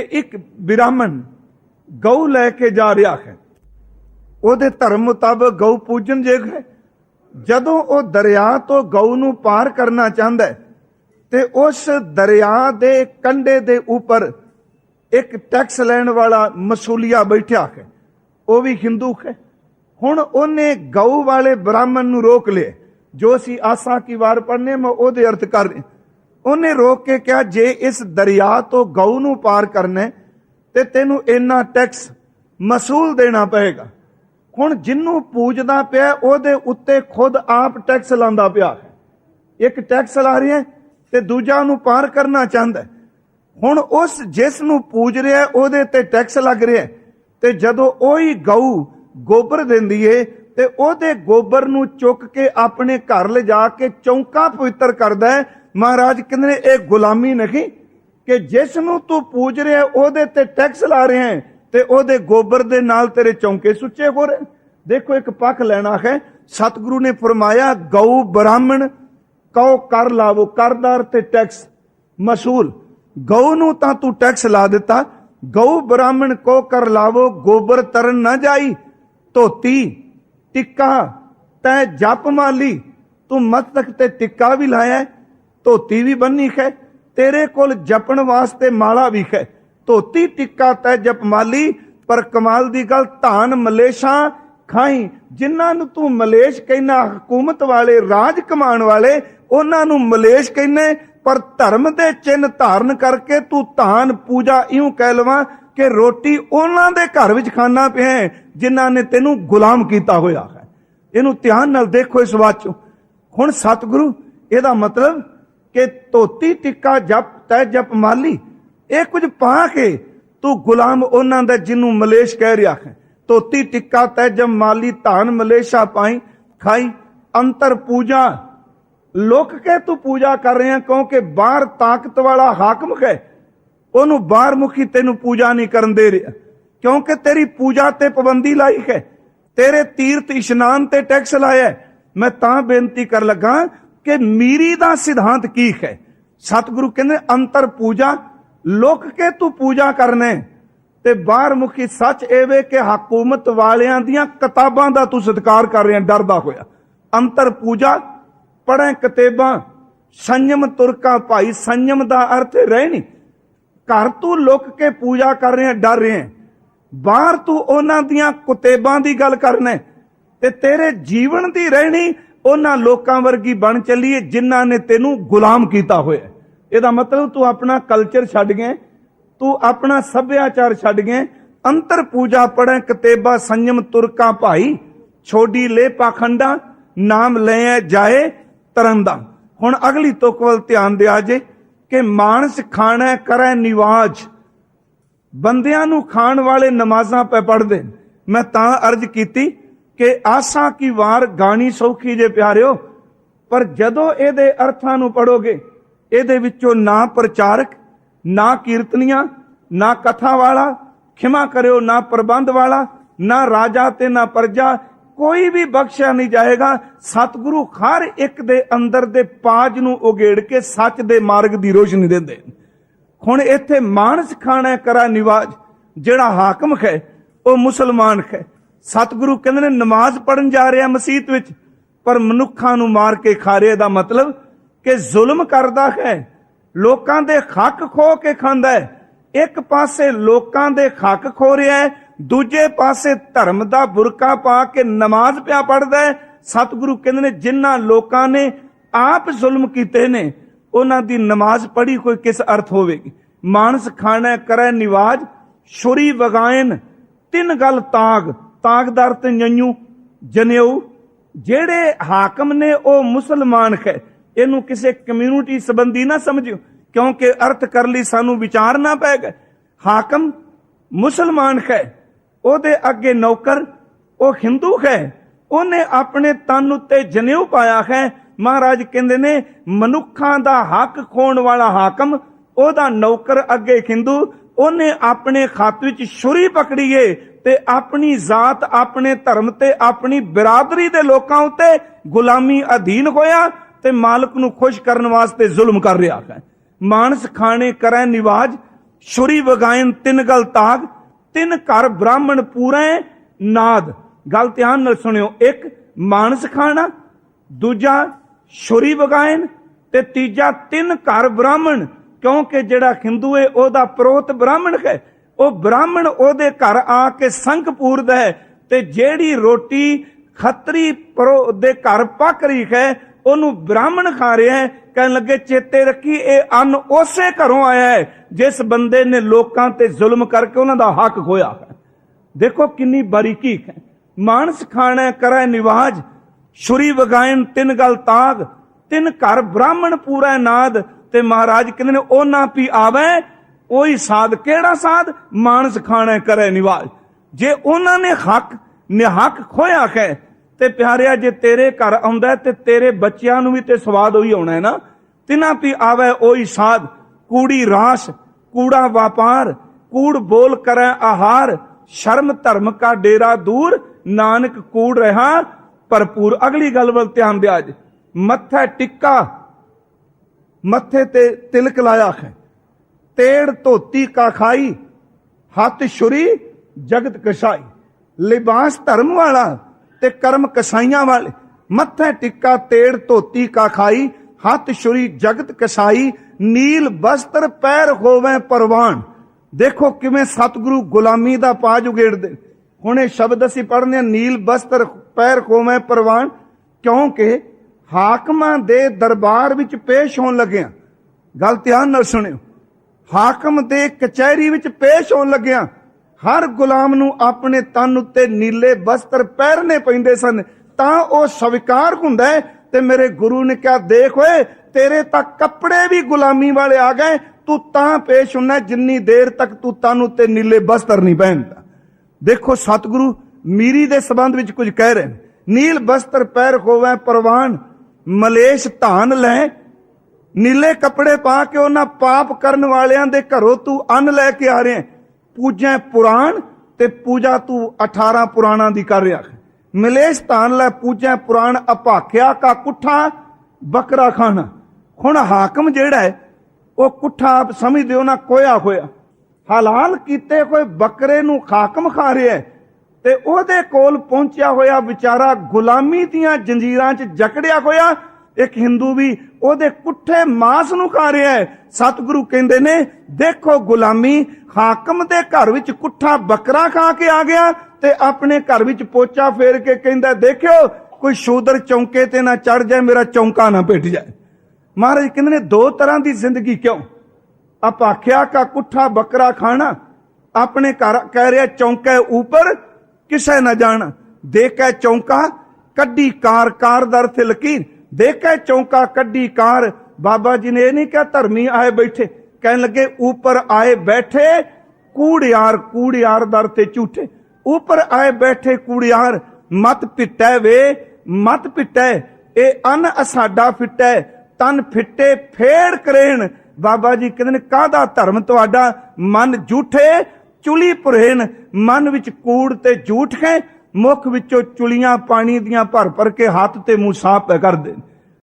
ਇੱਕ ਬ੍ਰਾਹਮਣ ਗਊ ਲੈ ਕੇ ਜਾ ਰਿਹਾ ਹੈ। ਉਹਦੇ ਧਰਮ ਮੁਤਾਬਕ ਗਊ ਪੂਜਨ ਜੇਗ ਹੈ। ਜਦੋਂ ਉਹ ਦਰਿਆ ਤੋਂ ਗਊ ਨੂੰ ਪਾਰ ਕਰਨਾ ਚਾਹੁੰਦਾ ਹੈ ਤੇ ਉਸ ਦਰਿਆ ਦੇ ਕੰਢੇ ਦੇ ਉੱਪਰ ਇੱਕ ਟੈਕਸ ਲੈਣ ਵਾਲਾ ਮਸੂਲੀਆ ਬੈਠਿਆ ਹੈ। ਉਹ ਵੀ ਹਿੰਦੂ ਹੈ। ਹੁਣ ਉਹਨੇ ਗਊ ਵਾਲੇ ਬ੍ਰਾਹਮਣ ਨੂੰ ਰੋਕ ਲਿਆ। ਜੋ ਅਸੀਂ ਆਸਾ ਕੀ ਵਾਰ ਪੜਨੇ ਮੈਂ ਉਹਦੇ ਅਰਥ ਕਰ ਰਿਹਾ। ਉਹਨੇ ਰੋਕ ਕੇ ਕਿਹਾ, ਜੇ ਇਸ ਦਰਿਆ ਤੋਂ ਗਊ ਨੂੰ ਪਾਰ ਕਰਨਾ ਤੇ ਤੈਨੂੰ ਇੰਨਾ ਟੈਕਸ ਮਸੂਲ ਦੇਣਾ ਪਏਗਾ। ਹੁਣ ਜਿੰਨੂੰ ਪੂਜਦਾ ਪਿਆ ਉਹਦੇ ਉੱਤੇ ਖੁਦ ਆਪ ਟੈਕਸ ਲਾਉਂਦਾ ਪਿਆ ਇੱਕ ਟੈਕਸ ਲਾ ਰਿਹਾ ਤੇ ਦੂਜਾ ਨੂੰ ਪਾਰ ਕਰਨਾ ਚਾਹੁੰਦਾ ਹੁਣ ਉਸ ਜਿਸ ਨੂੰ ਪੂਜ ਰਿਹਾ ਉਹਦੇ ਤੇ ਟੈਕਸ ਲੱਗ ਰਿਹਾ ਤੇ ਜਦੋਂ ਉਹੀ ਗਊ ਗੋਬਰ ਦਿੰਦੀ ਏ, ਤੇ ਉਹਦੇ ਗੋਬਰ ਨੂੰ ਚੁੱਕ ਕੇ ਆਪਣੇ ਘਰ ਲਿਜਾ ਕੇ ਚੌਂਕਾ ਪਵਿੱਤਰ ਕਰਦਾ ਹੈ ਮਹਾਰਾਜ ਕਹਿੰਦੇ ਨੇ, ਇਹ ਗੁਲਾਮੀ ਨਹੀਂ ਕਿ ਜਿਸ ਨੂੰ ਤੂੰ ਪੂਜ ਰਿਹਾ ਉਹਦੇ ਤੇ ਟੈਕਸ ਲਾ ਰਿਹਾ ਤੇ ਉਹਦੇ ਗੋਬਰ ਦੇ ਨਾਲ ਤੇਰੇ ਚੌਂਕੇ ਸੁੱਚੇ ਹੋ ਰਹੇ। ਦੇਖੋ, ਇੱਕ ਪੱਖ ਲੈਣਾ ਹੈ, ਸਤਿਗੁਰੂ ਨੇ ਫਰਮਾਇਆ, ਗਊ ਬ੍ਰਾਹਮਣ ਕਉ ਕਰ ਲਾਵੋ, ਕਰਦਾਰ ਤੇ ਟੈਕਸ ਮਸੂਲ। ਗਊ ਨੂੰ ਤਾਂ ਤੂੰ ਟੈਕਸ ਲਾ ਦਿੱਤਾ। ਗਊ ਬ੍ਰਾਹਮਣ ਕੋ ਕਰ ਲਾਵੋ, ਗੋਬਰ ਤਰਨ ਨਾ ਜਾਈ, ਧੋਤੀ, ਟਿੱਕਾ, ਤੈ ਜਪ ਮਾਲੀ ਤੂੰ ਮਸਤਕ ਤੇ ਟਿੱਕਾ ਵੀ ਲਾਇਆ ਧੋਤੀ ਵੀ ਬੰਨੀ ਖੈ ਤੇਰੇ ਕੋਲ ਜਪਣ ਵਾਸਤੇ ਮਾਲਾ ਵੀ ਖੈ। ਧੋਤੀ ਟਿੱਕਾ ਤੈ ਜਪ ਪਰ ਕਮਾਲ ਦੀ ਗੱਲ ਧਾਨ ਮਲੇਸ਼ਾਂ ਖਾਈ। ਜਿਨ੍ਹਾਂ ਨੂੰ ਤੂੰ ਮਲੇਸ਼ ਕਹਿਣਾ ਹਕੂਮਤ ਵਾਲੇ ਰਾਜ ਕਮਾਉਣ ਵਾਲੇ ਉਹਨਾਂ ਨੂੰ ਮਲੇਸ਼ ਕਹਿੰਨੇ ਪਰ ਧਰਮ ਦੇ ਚਿੰਨ ਧਾਰਨ ਕਰਕੇ ਤੂੰ ਧਾਨ ਪੂਜਾ ਇਉਂ ਕਹਿ ਲਵਾਂ ਕਿ ਰੋਟੀ ਉਹਨਾਂ ਦੇ ਘਰ ਵਿੱਚ ਖਾਣਾ ਪਿਆ ਹੈ, ਜਿਨ੍ਹਾਂ ਨੇ ਤੈਨੂੰ ਗੁਲਾਮ ਕੀਤਾ ਹੋਇਆ ਹੈ। ਇਹਨੂੰ ਧਿਆਨ ਨਾਲ ਦੇਖੋ ਇਸ ਵਾਚੋਂ ਹੁਣ ਸਤਿਗੁਰੂ ਇਹਦਾ ਮਤਲਬ ਕਿ ਧੋਤੀ ਟਿੱਕਾ ਜਪ ਤੈ ਜਪ ਮਾਲੀ, ਇਹ ਕੁਝ ਪਾ ਕੇ ਤੂੰ ਗੁਲਾਮ ਉਹਨਾਂ ਦਾ ਜਿਹਨੂੰ ਮਲੇਸ਼ ਕਹਿ ਰਿਹਾ ਹੈ। ਧੋਤੀ ਟਿੱਕਾ ਤੈ ਜਪ ਮਾਲੀ, ਧਾਨ ਮਲੇਸ਼ਾ ਪਾਈ, ਖਾਈ, ਅੰਤਰ ਪੂਜਾ। ਲੋਕ ਕੇ ਤੂੰ ਪੂਜਾ ਕਰ ਰਿਹਾ ਕਿਉਂਕਿ ਬਾਹਰ ਤਾਕਤ ਵਾਲਾ ਹਾਕਮ ਹੈ। ਉਹਨੂੰ ਬਾਹਰ ਮੁਖੀ ਤੈਨੂੰ ਪੂਜਾ ਨਹੀਂ ਕਰਨ ਦੇ ਰਿਹਾ। ਕਿਉਂਕਿ ਤੇਰੀ ਪੂਜਾ ਤੇ ਪਾਬੰਦੀ ਲਾਈ ਹੈ। ਤੇਰੇ ਤੀਰਥ ਇਸ਼ਨਾਨ ਤੇ ਟੈਕਸ ਲਾਇਆ ਮੈਂ ਤਾਂ ਬੇਨਤੀ ਕਰ ਲੱਗਾ ਕਿ ਮੀਰੀ ਦਾ ਸਿਧਾਂਤ ਕੀ ਹੈ? ਸਤਿਗੁਰੂ ਕਹਿੰਦੇ, ਅੰਤਰ ਪੂਜਾ, ਲੋਕ ਕੇ ਤੂੰ ਪੂਜਾ ਕਰਨਾ। ਤੇ ਬਾਹਰ ਮੁਖੀ ਸੱਚ ਐਵੇਂ ਕਿ ਹਕੂਮਤ ਵਾਲਿਆਂ ਦੀਆਂ ਕਿਤਾਬਾਂ ਦਾ ਤੂੰ ਸਤਿਕਾਰ ਕਰ ਰਿਹਾ, ਡਰਦਾ ਹੋਇਆ। ਅੰਤਰ ਪੂਜਾ, ਪੜ੍ਹੇ ਕਿਤਾਬਾਂ, ਸੰਯਮ ਤੁਰਕਾ ਭਾਈ, ਸੰਯਮ ਦਾ ਅਰਥ ਰਹਿ ਨਹੀਂ। ਘਰ ਤੂੰ ਲੁੱਕ ਕੇ ਪੂਜਾ ਕਰ ਰਿਹਾ, ਡਰ ਰਿਹਾ। ਬਾਹਰ ਤੂੰ ਉਹਨਾਂ ਦੀਆਂ ਕੁਤੇਬਾਂ ਦੀ ਗੱਲ ਕਰਨਾ। ਤੇ ਤੇਰੇ ਜੀਵਨ ਦੀ ਰਹਿਣੀ ਉਹਨਾਂ ਲੋਕਾਂ ਵਰਗੀ ਬਣ ਚੱਲੀਏ ਜਿਨ੍ਹਾਂ ਨੇ ਤੈਨੂੰ ਗੁਲਾਮ ਕੀਤਾ ਹੋਇਆ ਇਹਦਾ ਮਤਲਬ ਤੂੰ ਆਪਣਾ ਕਲਚਰ ਛੱਡ ਗਿਆ ਤੂੰ ਆਪਣਾ ਸੱਭਿਆਚਾਰ ਛੱਡ ਗਿਆ ਅੰਤਰ ਪੂਜਾ ਪੜੈ ਕਿਤਾਬਾ ਸੰਯਮ ਤੁਰਕਾ ਭਾਈ, ਛੋਡੀ ਲੈ ਪਾਖੰਡਾ, ਨਾਮ ਲੈ ਜਾਏ ਤਰੰਦਾ। ਹੁਣ ਅਗਲੀ ਤੁਕ ਵੱਲ ਧਿਆਨ ਦਿਆ ਜੇ ਕਿ ਮਾਨਸ ਖਾਣਾ, ਕਰੈ ਨਿਵਾਜ। ਬੰਦਿਆਂ ਨੂੰ ਖਾਣ ਵਾਲੇ ਨਮਾਜ਼ਾਂ ਪੈ ਪੜਦੇ ਮੈਂ ਤਾਂ ਅਰਜ਼ ਕੀਤੀ ਕਿ ਆਸਾਂ ਕੀ ਵਾਰ ਗਾਣੀ ਸੌਖੀ ਜੇ ਪਿਆਰਿਓ, ਪਰ ਜਦੋਂ ਇਹਦੇ ਅਰਥਾਂ ਨੂੰ ਪੜੋਗੇ, ਇਹਦੇ ਵਿੱਚੋਂ ਨਾ ਪ੍ਰਚਾਰਕ, ਨਾ ਕੀਰਤਨੀਆਂ, ਨਾ ਕਥਾ ਵਾਲਾ, ਖਿਮਾ ਕਰਿਓ ਨਾ ਪ੍ਰਬੰਧ ਵਾਲਾ, ਨਾ ਰਾਜਾ ਤੇ ਨਾ ਪ੍ਰਜਾ, ਕੋਈ ਵੀ ਬਖਸ਼ਿਆ ਨਹੀਂ ਜਾਏਗਾ, ਸਤਿਗੁਰੂ ਹਰ ਇੱਕ ਦੇ ਅੰਦਰ ਦੇ ਪਾਜ ਨੂੰ ਉਗੇੜ ਕੇ ਸੱਚ ਦੇ ਮਾਰਗ ਦੀ ਰੋਸ਼ਨੀ ਦਿੰਦੇ ਹੁਣ ਇੱਥੇ ਮਾਨਸ ਖਾਣਾ ਕਰਾ ਨਿਵਾਜ, ਜਿਹੜਾ ਹਾਕਮ ਹੈ ਉਹ ਮੁਸਲਮਾਨ ਹੈ ਸਤਿਗੁਰੂ ਕਹਿੰਦੇ ਨੇ, ਨਮਾਜ਼ ਪੜਨ ਜਾ ਰਿਹਾ ਮਸਜਿਦ ਵਿੱਚ, ਪਰ ਮਨੁੱਖਾਂ ਨੂੰ ਮਾਰ ਕੇ ਖਾ ਰਿਹਾ ਦਾ ਮਤਲਬ ਕਿ ਜ਼ੁਲਮ ਕਰਦਾ ਹੈ। ਲੋਕਾਂ ਦੇ ਹੱਕ ਖੋ ਕੇ ਖਾਂਦਾ ਹੈ। ਇੱਕ ਪਾਸੇ ਲੋਕਾਂ ਦੇ ਹੱਕ ਖੋ ਰਿਹਾ ਹੈ, ਦੂਜੇ ਪਾਸੇ ਧਰਮ ਦਾ ਬੁਰਕਾ ਪਾ ਕੇ ਨਮਾਜ਼ ਪਿਆ ਪੜਦਾ ਹੈ। ਸਤਿਗੁਰੂ ਕਹਿੰਦੇ ਨੇ, ਜਿਨ੍ਹਾਂ ਲੋਕਾਂ ਨੇ ਆਪ ਜ਼ੁਲਮ ਕੀਤੇ ਨੇ, ਉਹਨਾਂ ਦੀ ਨਮਾਜ਼ ਪੜ੍ਹੀ ਕੋਈ ਕਿਸ ਅਰਥ ਹੋਵੇਗੀ? ਮਾਨਸ ਖਾਣਾ ਕਰੈ ਨਿਵਾਜ, ਛੁਰੀ ਵਗਾਇਨ, ਤਿੰਨ ਗੱਲ ਤਾਗ ਤਾਗਦਰ ਤੇ ਨਯੂ ਜਨੇਊ, ਜਿਹੜੇ ਹਾਕਮ ਨੇ ਉਹ ਮੁਸਲਮਾਨ ਹੈ, ਇਹਨੂੰ ਕਿਸੇ ਕਮਿਊਨਿਟੀ ਸੰਬੰਧੀ ਨਾ ਸਮਝਿਓ, ਕਿਉਂਕਿ ਅਰਥ ਕਰ ਲਈ ਸਾਨੂੰ ਵਿਚਾਰਨਾ ਪਏਗਾ ਹਾਕਮ ਮੁਸਲਮਾਨ ਹੈ, ਉਹਦੇ ਅੱਗੇ ਨੌਕਰ, ਉਹ ਹਿੰਦੂ ਹੈ, ਉਹਨੇ ਆਪਣੇ ਤਨ ਉੱਤੇ ਜਨੇਊ ਪਾਇਆ ਹੈ। ਮਹਾਰਾਜ ਕਹਿੰਦੇ ਨੇ, ਮਨੁੱਖਾਂ ਦਾ ਹੱਕ ਖੋਣ ਵਾਲਾ ਹਾਕਮ, ਉਹਦਾ ਨੌਕਰ ਅੱਗੇ ਹਿੰਦੂ ਉਹਨੇ ਆਪਣੇ ਖੱਤ ਵਿੱਚ ਛੁਰੀ ਪਕੜੀਏ ਤੇ ਆਪਣੀ ਜ਼ਾਤ, ਆਪਣੇ ਧਰਮ ਤੇ, ਆਪਣੀ ਬਰਾਦਰੀ ਦੇ ਲੋਕਾਂ ਉੱਤੇ ਗੁਲਾਮੀ ਅਧੀਨ ਹੋਇਆ ਤੇ ਮਾਲਕ ਨੂੰ ਖੁਸ਼ ਕਰਨ ਵਾਸਤੇ ਜ਼ੁਲਮ ਕਰ ਰਿਹਾ ਹੈ। ਮਾਨਸ ਖਾਣੇ ਕਰੈ ਨਿਵਾਜ, ਛੁਰੀ ਵਗਾਇਨ ਤਿੰਨ ਗਲ ਤਾਗ, ਤਿੰਨ ਘਰ ਬ੍ਰਾਹਮਣ ਪੂਰੇ ਨਾਦ। ਗੱਲ ਧਿਆਨ ਨਾਲ ਸੁਣਿਓ, ਇੱਕ ਮਾਨਸ ਖਾਣਾ, ਦੂਜਾ ਛੁਰੀ ਵਗਾਇਨ ਤੇ ਤੀਜਾ ਤਿੰਨ ਘਰ ਬ੍ਰਾਹਮਣ। ਕਿਉਂਕਿ ਜਿਹੜਾ ਹਿੰਦੂ ਹੈ, ਉਹਦਾ ਪ੍ਰੋਤ ਬ੍ਰਾਹਮਣ ਹੈ। ਉਹ ਬ੍ਰਾਹਮਣ ਉਹਦੇ ਘਰ ਆ ਕੇ ਸੰਗ ਪੂਰਦਾ ਹੈ ਤੇ ਜਿਹੜੀ ਰੋਟੀ ਖੱਤਰੀ ਪਰੋ ਦੇ ਘਰ ਪੱਕ ਰਹੀ ਹੈ, ਉਹਨੂੰ ਬ੍ਰਾਹਮਣ ਖਾ ਰਿਹਾ ਹੈ। ਕਹਿਣ ਲੱਗੇ, ਚੇਤੇ ਰੱਖੀ, ਇਹ ਅੰਨ ਉਸੇ ਘਰੋਂ ਆਇਆ ਹੈ, ਜਿਸ ਬੰਦੇ ਨੇ ਲੋਕਾਂ ਤੇ ਜ਼ੁਲਮ ਕਰਕੇ ਉਹਨਾਂ ਦਾ ਹੱਕ ਖੋਇਆ ਹੈ। ਦੇਖੋ ਕਿੰਨੀ ਬਾਰੀਕੀ ਹੈ। ਮਾਨਸ ਖਾਣਾ ਕਰੈ ਨਿਵਾਜ, ਛੁਰੀ ਵਗਾਇਨ ਤਿੰਨ ਗਲ ਤਾਗ, ਤਿੰਨ ਘਰ ਬ੍ਰਾਹਮਣ ਪੂਰਾ ਨਾਦ ਤੇ ਮਹਾਰਾਜ ਕਹਿੰਦੇ ਨੇ, ਉਹਨਾਂ ਪੀ ਆਵੇ, ਉਹੀ ਸਾਧ ਕਿਹੜਾ ਸਾਧ? ਮਾਨਸ ਖਾਣਾ ਕਰੈ ਨਿਵਾਜ। ਜੇ ਉਹਨਾਂ ਨੇ ਹੱਕ ਨਿਹੱਕ ਖੋਇਆ ਹੈ ਤੇ ਪਿਆਰਿਆ, ਜੇ ਤੇਰੇ ਘਰ ਆਉਂਦਾ ਤੇ ਤੇਰੇ ਬੱਚਿਆਂ ਨੂੰ ਵੀ ਤੇ ਸਵਾਦ ਉਹੀ ਆਉਣਾ ਹੈ ਨਾ। ਤਿਨਾ ਪੀ ਆਵੇ, ਉਹੀ ਸਾਧ। ਕੂੜੀ ਰਾਸ, ਕੂੜਾ ਵਪਾਰ, ਕੂੜ ਬੋਲ ਕਰੈ ਆਹਾਰ, ਸ਼ਰਮ ਧਰਮ ਕਾ ਡੇਰਾ ਦੂਰ, ਨਾਨਕ ਕੂੜ ਰਹਾ, ਭਰਪੂਰ। ਅਗਲੀ ਗੱਲ ਵੱਲ ਧਿਆਨ ਦਿਆ ਜੀ। ਮੱਥਾ ਟਿੱਕਾ ਮੱਥੇ ਤੇ ਤਿਲਕ ਲਾਇਆ ਹੈ। ਤੇੜ ਧੋਤੀ ਕਾ ਖਾਈ ਹੱਥ ਛੁਰੀ, ਜਗਤ ਕਸਾਈ। ਲਿਬਾਸ ਧਰਮ ਵਾਲਾ ਤੇ ਕਰਮ ਕਸਾਈਆਂ ਵਾਲੇ। ਮੱਥੇ ਟਿੱਕਾ ਤੇੜ ਧੋਤੀ ਕਾ ਖਾਈ ਹੱਥ ਛੁਰੀ, ਜਗਤ ਕਸਾਈ। ਨੀਲ ਬਸਤਰ ਪੈਰ ਹੋਵੇ ਪਰਵਾਨ। ਦੇਖੋ ਕਿਵੇਂ ਸਤਿਗੁਰੂ ਗੁਲਾਮੀ ਦਾ ਪਾਜ ਉਗੇੜਦੇ। ਹੁਣ ਇਹ ਸ਼ਬਦ ਅਸੀਂ ਪੜ੍ਹਨੇ ਆ, ਨੀਲ ਬਸਤਰ ਪੈਰ ਹੋਵੇ ਪਰਵਾਨ। ਕਿਉਂਕਿ ਹਾਕਮਾਂ ਦੇ ਦਰਬਾਰ ਵਿੱਚ ਪੇਸ਼ ਹੋਣ ਲੱਗਿਆ। ਗੱਲ ਧਿਆਨ ਨਾਲ ਸੁਣਿਓ। ਹਾਕਮ ਦੇ ਕਚਹਿਰੀ ਵਿੱਚ ਪੇਸ਼ ਹੋਣ ਲੱਗਿਆ, ਹਰ ਗੁਲਾਮ ਨੂੰ ਆਪਣੇ ਤਨ ਉੱਤੇ ਨੀਲੇ ਬਸਤਰ ਪਹਿਰਨੇ ਪੈਂਦੇ ਸਨ। ਤਾਂ ਉਹ ਸਵੀਕਾਰ ਹੁੰਦਾ ਤੇ ਮੇਰੇ ਗੁਰੂ ਨੇ ਕਿਹਾ, ਦੇਖ ਓਏ, ਤੇਰੇ ਤਾਂ ਕੱਪੜੇ ਵੀ ਗੁਲਾਮੀ ਵਾਲੇ ਆ ਗਏ। ਤੂੰ ਤਾਂ ਪੇਸ਼ ਹੁੰਨਾ ਜਿੰਨੀ ਦੇਰ ਤੱਕ ਤੂੰ ਤਨ ਉੱਤੇ ਨੀਲੇ ਬਸਤਰ ਨਹੀਂ ਪਹਿਨਦਾ। ਦੇਖੋ ਸਤਿਗੁਰੂ, ਮੀਰੀ ਦੇ ਸੰਬੰਧ ਵਿੱਚ ਕੁਝ ਕਹਿ ਰਹੇ ਨੇ। ਨੀਲ ਬਸਤਰ ਪੈਰ ਹੋਵੇ ਪਰਵਾਨ ਮਲੇਸ਼ ਧਾਨ ਲੈ। ਨੀਲੇ ਕੱਪੜੇ ਪਾ ਕੇ ਉਹਨਾਂ ਪਾਪ ਕਰਨ ਵਾਲਿਆਂ ਦੇ ਘਰੋਂ ਤੂੰ ਅੰਨ ਲੈ ਕੇ ਆ ਰਿਹਾ ਪੂਜੈ ਪੁਰਾਣ ਤੇ ਪੂਜਾ ਤੂੰ 18 ਪੁਰਾਣਾਂ ਦੀ ਕਰ ਰਿਹਾ ਮਲੇਸ਼ ਧਾਨ ਲੈ, ਪੂਜੈ ਪੁਰਾਣ ਅਪਾਖਿਆ ਕਾ ਕੁੱਠਾ, ਬੱਕਰਾ ਖਾਣਾ। ਹੁਣ ਹਾਕਮ ਜਿਹੜਾ ਹੈ, ਉਹ ਕੁੱਠਾ ਆਪ ਸਮਝਦੇ ਹੋ ਨਾ ਕੋਇਆ ਹੋਇਆ। ਹਲਾਲ ਕੀਤੇ ਕੋਈ ਬੱਕਰੇ ਨੂੰ ਹਾਕਮ ਖਾ ਰਿਹਾ ਹੈ। ਤੇ ਉਹਦੇ ਕੋਲ ਪਹੁੰਚਿਆ ਹੋਇਆ ਵਿਚਾਰਾ ਗੁਲਾਮੀ ਦੀਆਂ ਜੰਜੀਰਾਂ 'ਚ ਜਕੜਿਆ ਹੋਇਆ, ਇੱਕ ਹਿੰਦੂ ਵੀ ਉਹਦੇ ਕੁੱਠੇ ਮਾਸ ਨੂੰ ਖਾ ਰਿਹਾ ਹੈ। ਸਤਿਗੁਰੂ ਕਹਿੰਦੇ ਨੇ, ਦੇਖੋ ਗੁਲਾਮੀ, ਹਾਕਮ ਦੇ ਘਰ ਵਿੱਚ ਕੁੱਠਾ ਬੱਕਰਾ ਖਾ ਕੇ ਆ ਗਿਆ ਤੇ ਆਪਣੇ ਘਰ ਵਿੱਚ ਪੋਚਾ ਫੇਰ ਕੇ ਕਹਿੰਦਾ, ਦੇਖਿਓ, ਕੋਈ ਸ਼ੂਦਰ ਚੌਂਕੇ ਤੇ ਨਾ ਚੜ ਜਾਏ, ਮੇਰਾ ਚੌਂਕਾ ਨਾ ਪਿੱਟ ਜਾਏ। ਮਹਾਰਾਜ ਕਹਿੰਦੇ ਨੇ, ਦੋ ਤਰ੍ਹਾਂ ਦੀ ਜ਼ਿੰਦਗੀ ਕਿਉਂ? ਅਪਾਖਿਆ ਕਾ ਕੁੱਠਾ ਬੱਕਰਾ ਖਾਣਾ, ਆਪਣੇ ਘਰ ਕਹਿ ਰਿਹਾ, ਚੌਂਕੇ ਉੱਪਰ ਕਿਸੇ ਨਾ ਜਾਣਾ। ਦੇਖੈ ਚੌਂਕਾ, ਕੱਢੀ ਕਾਰ ਕਾਰ ਦਰ ਤੇ ਲਕੀਰ ਦੇਖੈ ਚੌਂਕਾ, ਕੱਢੀ ਕਾਰ। ਬਾਬਾ ਜੀ ਨੇ ਇਹ ਨਹੀਂ ਕਿਹਾ, ਧਰਮੀ ਆਏ ਬੈਠੇ। ਕਹਿਣ ਲੱਗੇ, ਉੱਪਰ ਆਏ ਬੈਠੇ, ਕੂੜਿਆਰ ਕੂੜਿਆਰ ਦਰ ਤੇ ਝੂਠੇ। ਉੱਪਰ ਆਏ ਬੈਠੇ, ਕੂੜਿਆਰ, ਮਤ ਪਿੱਟੈ ਵੇ, ਮਤ ਪਿੱਟੈ। ਇਹ ਅਨ ਅਸਾਡਾ ਫਿੱਟੈ, ਤਨ ਫਿੱਟੇ ਫੇੜ ਕਰੇਣ। ਬਾਬਾ ਜੀ ਕਹਿੰਦੇ ਨੇ, ਕਾਹਦਾ ਧਰਮ ਤੁਹਾਡਾ? ਮਨ ਝੂਠੇ ਚੁਲੀ ਪੁਰੇਨ ਮਨ ਵਿੱਚ ਕੂੜ ਤੇ ਝੂਠ ਹੈ ਮੁਖ ਵਿੱਚੋਂ ਚੁਲੀਆਂ ਪਾਣੀ ਦੀਆਂ ਭਰ ਭਰ ਕੇ ਹੱਥ ਤੇ ਮੂੰਹ ਸਾਫ਼ ਕਰਦੇ ਨੇ